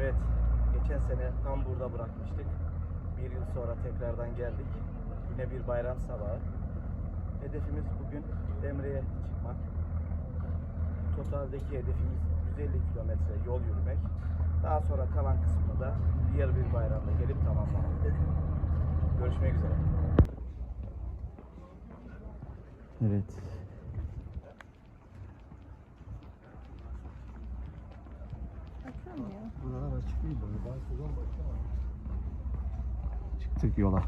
Evet, geçen sene tam burada bırakmıştık. Bir yıl sonra tekrardan geldik. Yine bir bayram sabahı. Hedefimiz bugün Demre'ye çıkmak. Totaldeki hedefimiz 150 kilometre yol yürümek. Daha sonra kalan kısmını da diğer bir bayramda gelip tamamlamak. Görüşmek üzere. Evet. Çıktık yola.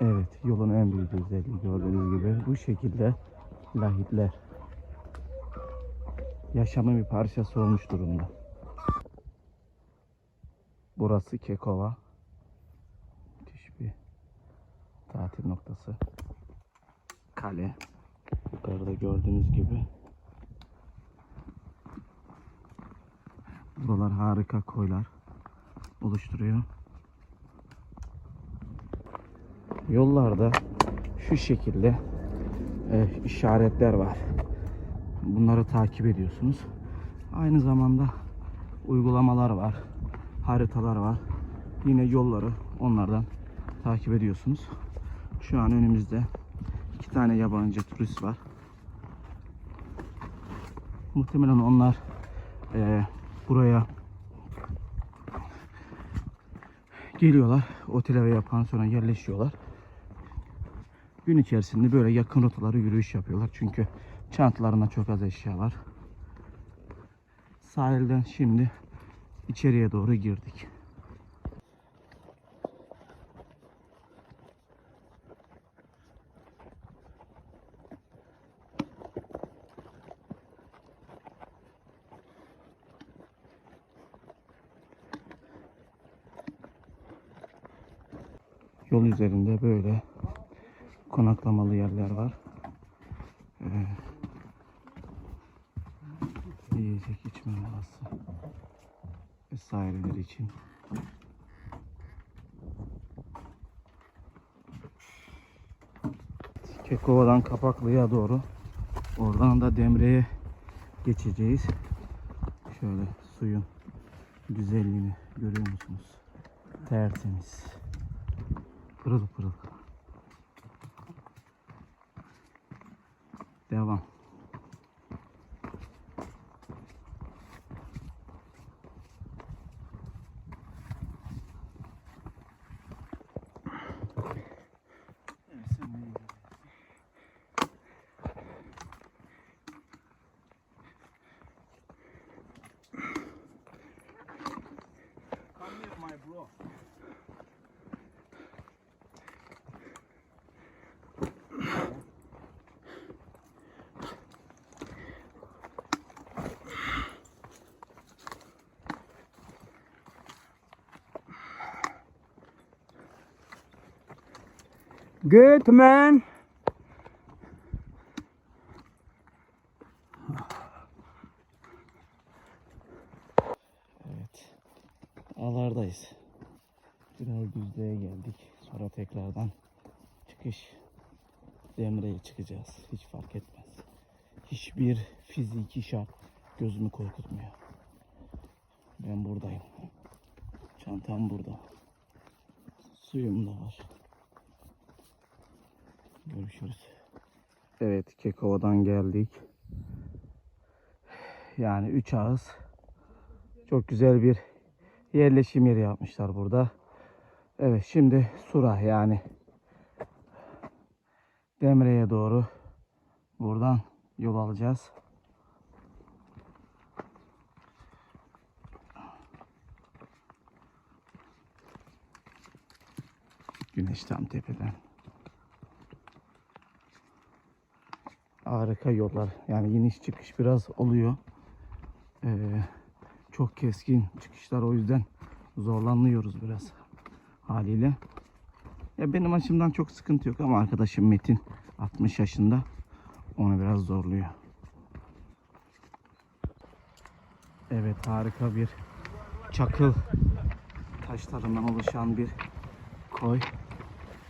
Evet, yolun en büyük özelliği gördüğünüz gibi bu şekilde lahitler yaşamın bir parçası olmuş durumda. Burası Kekova. Müthiş bir tatil noktası. Kale. Yukarıda gördüğünüz gibi Buralar harika koylar oluşturuyor. Yollarda şu şekilde e, işaretler var. Bunları takip ediyorsunuz. Aynı zamanda uygulamalar var. Haritalar var. Yine yolları onlardan takip ediyorsunuz. Şu an önümüzde iki tane yabancı turist var. Muhtemelen onlar e, buraya geliyorlar. Otele veya pansiyona yerleşiyorlar. Gün içerisinde böyle yakın rotaları yürüyüş yapıyorlar. Çünkü çantalarında çok az eşya var. Sahilden şimdi içeriye doğru girdik. Yol üzerinde böyle konaklamalı yerler var. Ee, yiyecek içme molası vesaireler için. Kekova'dan Kapaklı'ya doğru oradan da Demre'ye geçeceğiz. Şöyle suyun güzelliğini görüyor musunuz? Tertemiz. Pırıl pırıl. Devam. Come here my bro. Good man. Evet. Ağlardayız. Biraz düzlüğe geldik. Sonra tekrardan çıkış Demre'ye çıkacağız. Hiç fark etmez. Hiçbir fiziki şart gözümü korkutmuyor. Ben buradayım. Çantam burada. Suyum da var. Görüşürüz. Evet, Kekova'dan geldik. Yani 3 ağız çok güzel bir yerleşim yeri yapmışlar burada. Evet şimdi Sura yani Demre'ye doğru buradan yol alacağız. Güneş tam tepeden. Harika yollar. Yani iniş çıkış biraz oluyor. Ee, çok keskin çıkışlar o yüzden zorlanıyoruz biraz haliyle. Ya benim açımdan çok sıkıntı yok ama arkadaşım Metin 60 yaşında onu biraz zorluyor. Evet harika bir çakıl taşlarından oluşan bir koy.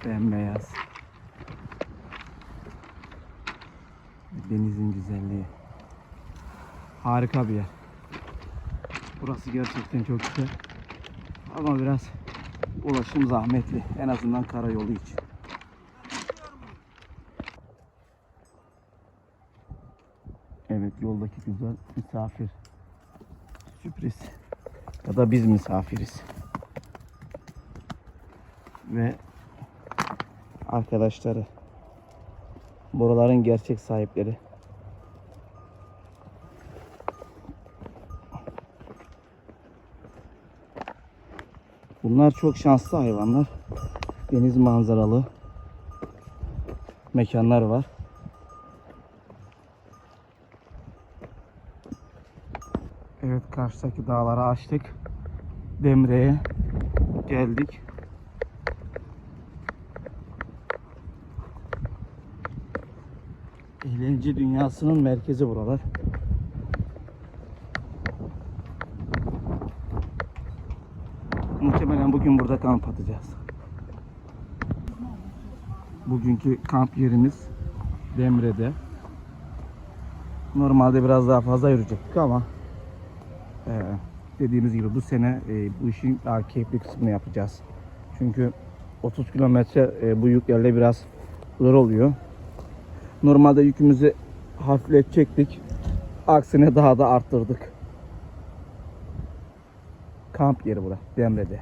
Bembeyaz. Denizin güzelliği. Harika bir yer. Burası gerçekten çok güzel. Ama biraz ulaşım zahmetli. En azından karayolu için. Evet yoldaki güzel misafir. Sürpriz. Ya da biz misafiriz. Ve arkadaşları. Buraların gerçek sahipleri. Bunlar çok şanslı hayvanlar. Deniz manzaralı mekanlar var. Evet karşıdaki dağları açtık. Demre'ye geldik. Eğlence dünyasının merkezi buralar. Muhtemelen bugün burada kamp atacağız. Bugünkü kamp yerimiz Demre'de. Normalde biraz daha fazla yürüyecektik ama eee, dediğimiz gibi bu sene eee, bu işin daha keyifli kısmını yapacağız. Çünkü 30 kilometre eee, bu yüklerle biraz zor oluyor. Normalde yükümüzü hafifletecektik. Aksine daha da arttırdık. Kamp yeri burası Demre'de.